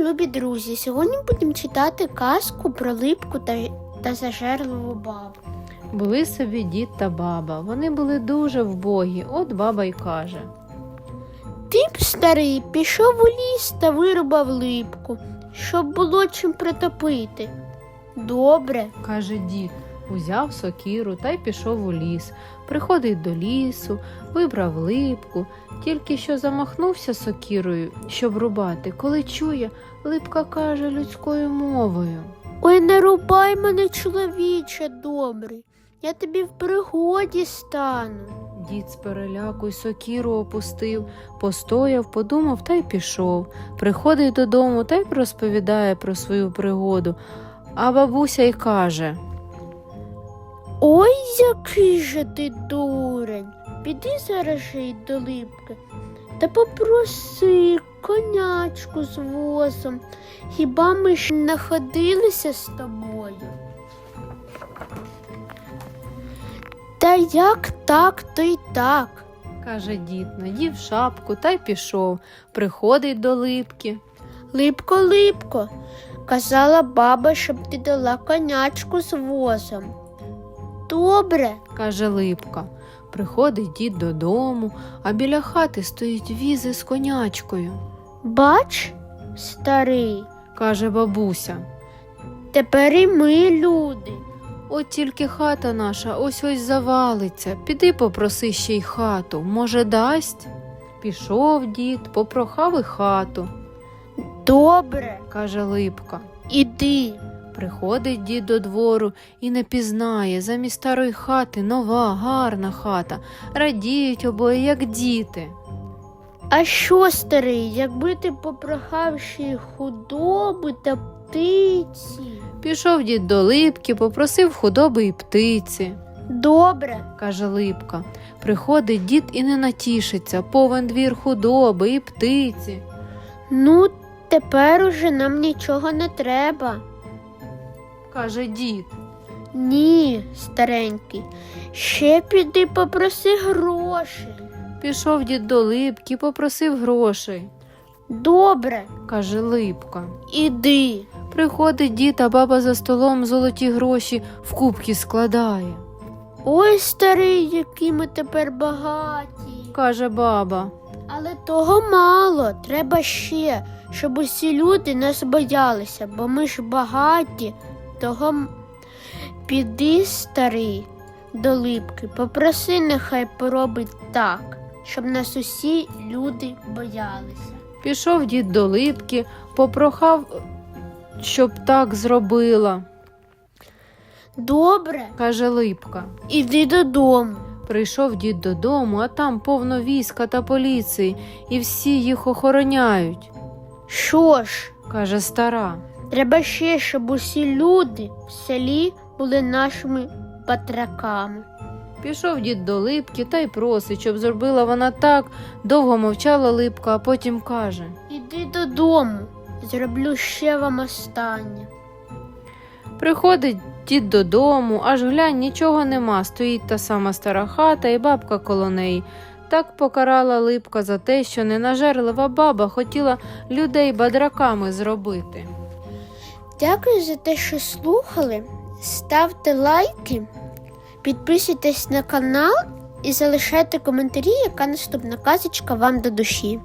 любі друзі! Сьогодні будемо читати казку про липку та, та зажерливу бабу. Були собі дід та баба. Вони були дуже вбогі. От баба й каже. Ти б, старий, пішов у ліс та вирубав липку, щоб було чим притопити. Добре, каже дід. Узяв сокіру та й пішов у ліс. Приходить до лісу, вибрав липку, тільки що замахнувся сокірою, щоб рубати, коли чує, липка каже людською мовою. ой, не рубай мене, чоловіче добрий. Я тобі в пригоді стану. Дід з переляку й сокіру опустив, постояв, подумав та й пішов. Приходить додому та й розповідає про свою пригоду. А бабуся й каже Ой, який же ти дурень. Піди зараз же й до липки та попроси конячку з возом. Хіба ми ж не ходилися з тобою? Та як так, то й так. каже дід, надів шапку та й пішов. Приходить до липки. Липко, липко, казала баба, щоб ти дала конячку з возом. Добре, каже липка. Приходить дід додому, а біля хати стоїть візи з конячкою, бач, старий, каже бабуся. тепер і ми люди. От тільки хата наша ось ось завалиться. Піди попроси ще й хату. Може, дасть? Пішов дід, попрохав і хату, Добре, каже липка. іди. Приходить дід до двору і не пізнає замість старої хати нова, гарна хата. Радіють обоє, як діти. А що, старий, якби ти попрохав ще й худоби та птиці? Пішов дід до липки, попросив худоби і птиці, Добре, каже липка. Приходить дід і не натішиться, повен двір худоби і птиці. ну тепер уже нам нічого не треба. Каже дід. Ні, старенький, ще піди попроси грошей. Пішов дід до липки, попросив грошей, Добре, каже липка. іди. Приходить дід, а баба за столом золоті гроші в кубки складає, Ой, старий, які ми тепер багаті. каже баба. Але того мало, треба ще, щоб усі люди нас боялися, бо ми ж багаті. Того піди, старий, до липки, попроси, нехай поробить так, щоб нас усі люди боялися. Пішов дід до липки, попрохав, щоб так зробила, Добре, каже липка. іди додому. Прийшов дід додому, а там повно війська та поліції, і всі їх охороняють, Що ж, каже стара. Треба ще, щоб усі люди в селі були нашими батраками. Пішов дід до липки та й просить, щоб зробила вона так. Довго мовчала липка, а потім каже. Іди додому, зроблю ще вам останнє. Приходить дід додому, аж глянь, нічого нема. Стоїть та сама стара хата і бабка коло неї. Так покарала липка за те, що ненажерлива баба хотіла людей бадраками зробити. Дякую за те, що слухали. Ставте лайки, підписуйтесь на канал і залишайте коментарі, яка наступна казочка вам до душі.